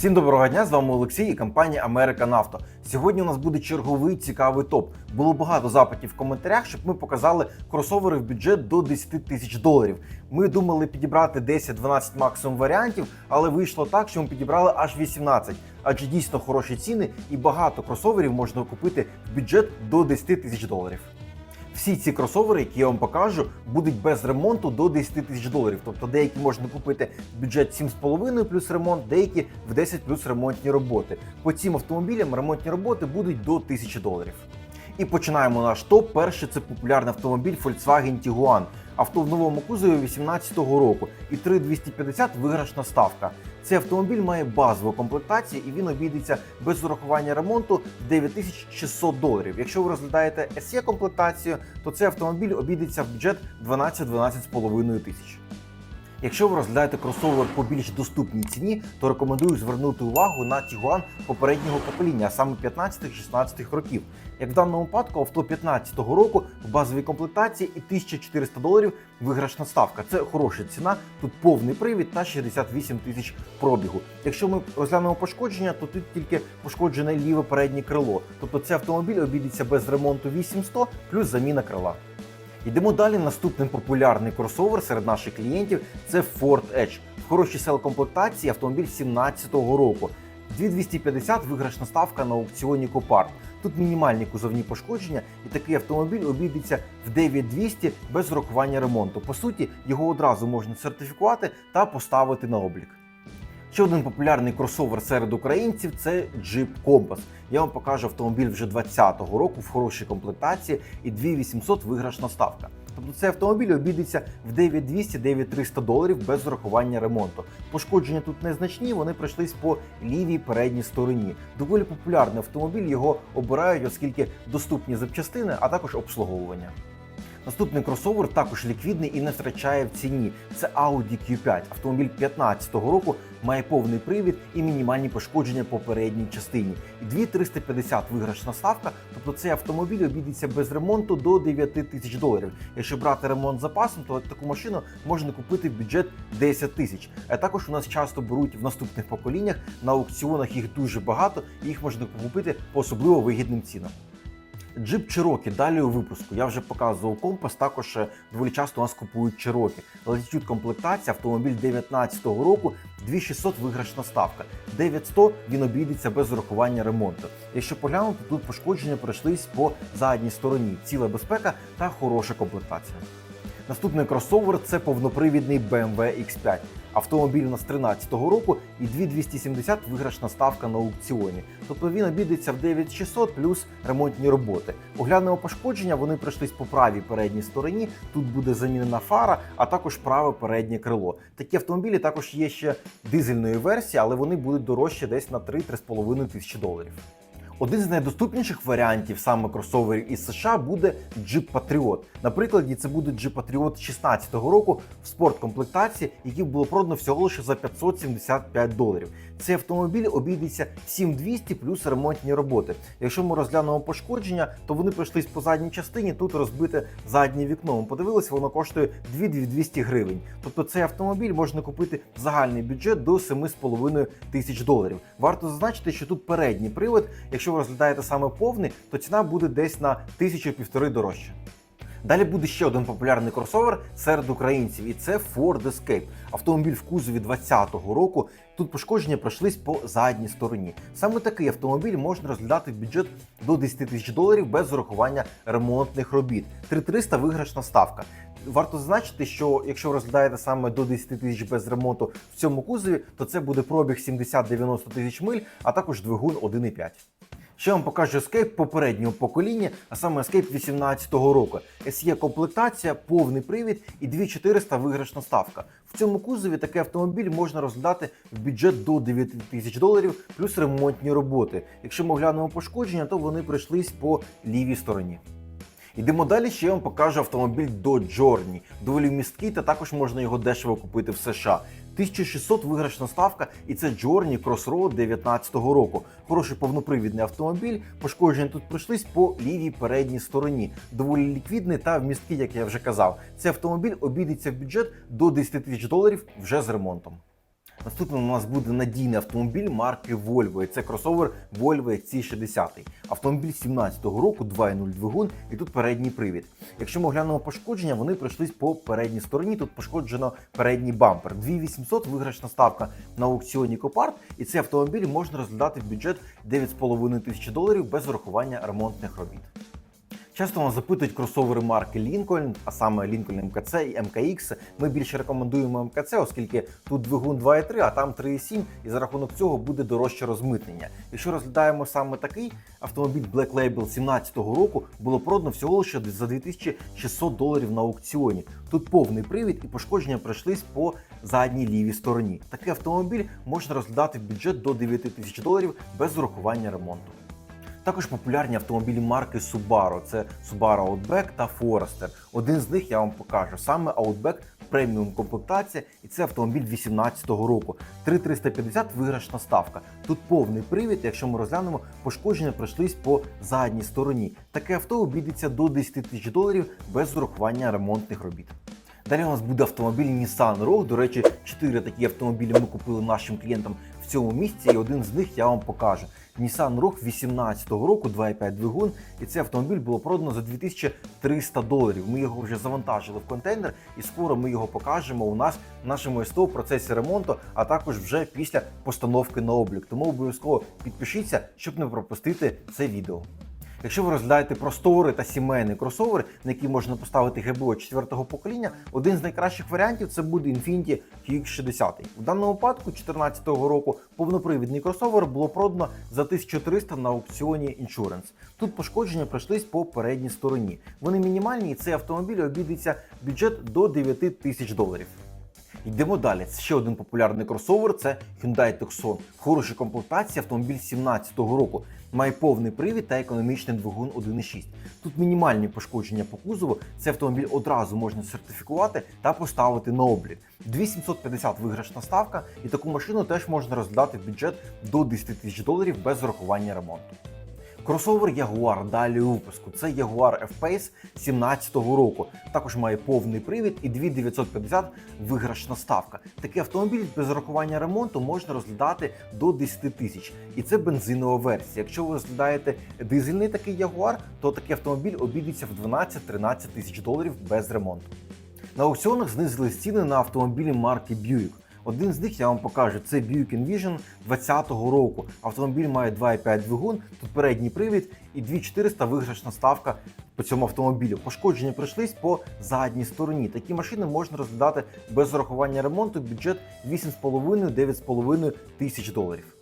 Всім доброго дня, з вами Олексій і компанія Америка Нафто. Сьогодні у нас буде черговий цікавий топ. Було багато запитів в коментарях, щоб ми показали кросовери в бюджет до 10 тисяч доларів. Ми думали підібрати 10-12 максимум варіантів, але вийшло так, що ми підібрали аж 18. Адже дійсно хороші ціни і багато кросоверів можна купити в бюджет до 10 тисяч доларів. Всі ці кросовери, які я вам покажу, будуть без ремонту до 10 тисяч доларів. Тобто деякі можна купити в бюджет 7,5 плюс ремонт, деякі в 10 плюс ремонтні роботи. По цим автомобілям ремонтні роботи будуть до 1000 доларів. І починаємо наш топ. Перший це популярний автомобіль Volkswagen Tiguan. Авто в новому кузові 2018 року і 3250 виграшна ставка. Цей автомобіль має базову комплектацію і він обійдеться без урахування ремонту 9600 доларів. Якщо ви розглядаєте SE комплектацію, то цей автомобіль обійдеться в бюджет 12-12,5 тисяч. Якщо ви розглядаєте кросовер по більш доступній ціні, то рекомендую звернути увагу на Tiguan попереднього покоління, а саме 15-16 років. Як в даному випадку, авто 15-го року в базовій комплектації і 1400 доларів виграшна ставка. Це хороша ціна. Тут повний привід та 68 тисяч пробігу. Якщо ми розглянемо пошкодження, то тут тільки пошкоджене ліве переднє крило. Тобто цей автомобіль обійдеться без ремонту 8100 плюс заміна крила. Йдемо далі. Наступний популярний кросовер серед наших клієнтів це Ford Edge. В хорошій сел-комплектації автомобіль 17-го року. 2250 виграшна ставка на аукціоні Copart. Тут мінімальні кузовні пошкодження, і такий автомобіль обійдеться в 9200 без урахування ремонту. По суті, його одразу можна сертифікувати та поставити на облік. Ще один популярний кросовер серед українців це Jeep Compass. Я вам покажу автомобіль вже 2020 року в хорошій комплектації і 2800 виграшна ставка. Тобто цей автомобіль обійдеться в 9200-9300 доларів без урахування ремонту. Пошкодження тут незначні, вони пройшлись по лівій передній стороні. Доволі популярний автомобіль, його обирають, оскільки доступні запчастини, а також обслуговування. Наступний кросовер також ліквідний і не втрачає в ціні. Це Audi Q5. Автомобіль 2015 року має повний привід і мінімальні пошкодження по передній частині. І 2350 виграшна ставка. Тобто цей автомобіль обійдеться без ремонту до 9 тисяч доларів. Якщо брати ремонт запасом, то таку машину можна купити в бюджет 10 тисяч. А також у нас часто беруть в наступних поколіннях на аукціонах їх дуже багато, і їх можна купити по особливо вигідним цінам. Джип Cherokee далі у випуску. Я вже показував компас. Також е, доволі часто у нас купують Cherokee. Latitude комплектація, автомобіль 19-го року, 2600 виграшна ставка. 9100 він обійдеться без урахування ремонту. Якщо поглянути, тут пошкодження пройшлись по задній стороні. Ціла безпека та хороша комплектація. Наступний кросовер це повнопривідний BMW X5. Автомобіль у нас 13-го року і 2270 виграшна ставка на аукціоні. Тобто він обійдеться в 9600 плюс ремонтні роботи. Оглянемо пошкодження, вони пройшлись по правій передній стороні. Тут буде замінена фара, а також праве переднє крило. Такі автомобілі також є ще дизельної версії, але вони будуть дорожчі десь на 3-3,5 тисячі доларів. Один з найдоступніших варіантів саме кросоверів із США буде Jeep Patriot. Наприклад, це буде Jeep Patriot 16 року в спорткомплектації, який було продано всього лише за 575 доларів. Цей автомобіль обійдеться 7200 плюс ремонтні роботи. Якщо ми розглянемо пошкодження, то вони пройшлись по задній частині. Тут розбите заднє вікно. Ми подивилися, воно коштує 2200 гривень. Тобто цей автомобіль можна купити в загальний бюджет до 7,5 тисяч доларів. Варто зазначити, що тут передній привод. Якщо ви розглядаєте саме повний, то ціна буде десь на тисячу-півтори дорожче. Далі буде ще один популярний кросовер серед українців, і це Ford Escape. Автомобіль в кузові 2020 року. Тут пошкодження пройшлись по задній стороні. Саме такий автомобіль можна розглядати в бюджет до 10 тисяч доларів без урахування ремонтних робіт. 3300 виграшна ставка. Варто зазначити, що якщо ви розглядаєте саме до 10 тисяч без ремонту в цьому кузові, то це буде пробіг 70-90 тисяч миль, а також двигун 1,5. Ще вам покажу Escape попереднього покоління, а саме Escape 18-го року. SE комплектація, повний привід і 2400 виграшна ставка. В цьому кузові такий автомобіль можна розглядати в бюджет до 9 тисяч доларів плюс ремонтні роботи. Якщо ми глянемо пошкодження, то вони прийшлись по лівій стороні. Йдемо далі, ще я вам покажу автомобіль Dodge Journey. Доволі місткий, та також можна його дешево купити в США. 1600 виграшна ставка, і це Джорні Crossroad 19-го року. Хороший повнопривідний автомобіль. Пошкодження тут пройшлись по лівій передній стороні. Доволі ліквідний та вмісткий, як я вже казав. Цей автомобіль обійдеться в бюджет до 10 тисяч доларів вже з ремонтом. Наступним у нас буде надійний автомобіль марки Volvo. І це кросовер Volvo XC60. Автомобіль 17-го року, 2.0 двигун, і тут передній привід. Якщо ми оглянемо пошкодження, вони пройшлись по передній стороні. Тут пошкоджено передній бампер. 2800 виграшна ставка на аукціоні Копарт, і цей автомобіль можна розглядати в бюджет 9,5 тисяч доларів без урахування ремонтних робіт. Часто нас запитують кросовери марки Lincoln, а саме Lincoln МКЦ і МКX. Ми більше рекомендуємо МКЦ, оскільки тут двигун 2.3, а там 3.7, і за рахунок цього буде дорожче розмитнення. Якщо розглядаємо саме такий автомобіль Black Label 17-го року, було продано всього лише за 2600 доларів на аукціоні. Тут повний привід і пошкодження пройшлись по задній лівій стороні. Такий автомобіль можна розглядати в бюджет до 9 тисяч доларів без урахування ремонту. Також популярні автомобілі марки Subaru. Це Subaru Outback та Forester. Один з них я вам покажу. Саме Outback преміум комплектація, і це автомобіль 18-го року. 3350 виграшна ставка. Тут повний привід. Якщо ми розглянемо, пошкодження пройшлись по задній стороні. Таке авто обійдеться до 10 тисяч доларів без урахування ремонтних робіт. Далі у нас буде автомобіль Nissan Rogue. До речі, чотири такі автомобілі ми купили нашим клієнтам в цьому місці, і один з них я вам покажу. Nissan Rogue 18-го року, 2,5 двигун, і цей автомобіль було продано за 2300 доларів. Ми його вже завантажили в контейнер, і скоро ми його покажемо у нас в нашому СТО в процесі ремонту, а також вже після постановки на облік. Тому обов'язково підпишіться, щоб не пропустити це відео. Якщо ви розглядаєте простори та сімейний кросовер, на який можна поставити ГБО 4-го покоління, один з найкращих варіантів це буде Infiniti QX60. В даному випадку 2014 року повнопривідний кросовер було продано за 1300 на аукціоні Insurance. Тут пошкодження пройшлись по передній стороні. Вони мінімальні, і цей автомобіль обійдеться бюджет до 9 тисяч доларів. Йдемо далі. Ще один популярний кросовер це Hyundai Tucson. В хорошій комплектації автомобіль 17-го року. Має повний привід та економічний двигун 1.6. Тут мінімальні пошкодження по кузову. Цей автомобіль одразу можна сертифікувати та поставити на облік. 2750 виграшна ставка, і таку машину теж можна розглядати в бюджет до 10 тисяч доларів без урахування ремонту. Кросовер Jaguar далі у випуску. Це Jaguar F-Pace 17-го року. Також має повний привід і 2950 виграшна ставка. Такий автомобіль без урахування ремонту можна розглядати до 10 тисяч. І це бензинова версія. Якщо ви розглядаєте дизельний такий Jaguar, то такий автомобіль обійдеться в 12-13 тисяч доларів без ремонту. На аукціонах знизили ціни на автомобілі марки Buick. Один з них я вам покажу. Це Buick Envision 20-го року. Автомобіль має 2,5 двигун, тут передній привід і 2400 виграшна ставка по цьому автомобілю. Пошкодження пройшлись по задній стороні. Такі машини можна розглядати без урахування ремонту. Бюджет 8,5-9,5 тисяч доларів.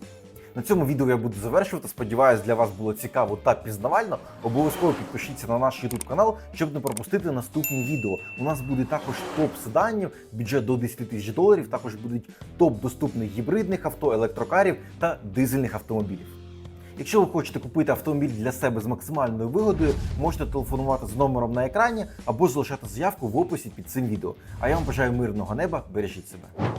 На цьому відео я буду завершувати. Сподіваюсь, для вас було цікаво та пізнавально. Обов'язково підпишіться на наш YouTube канал, щоб не пропустити наступні відео. У нас буде також топ седанів, бюджет до 10 тисяч доларів. Також будуть топ доступних гібридних авто, електрокарів та дизельних автомобілів. Якщо ви хочете купити автомобіль для себе з максимальною вигодою, можете телефонувати з номером на екрані або залишати заявку в описі під цим відео. А я вам бажаю мирного неба, бережіть себе.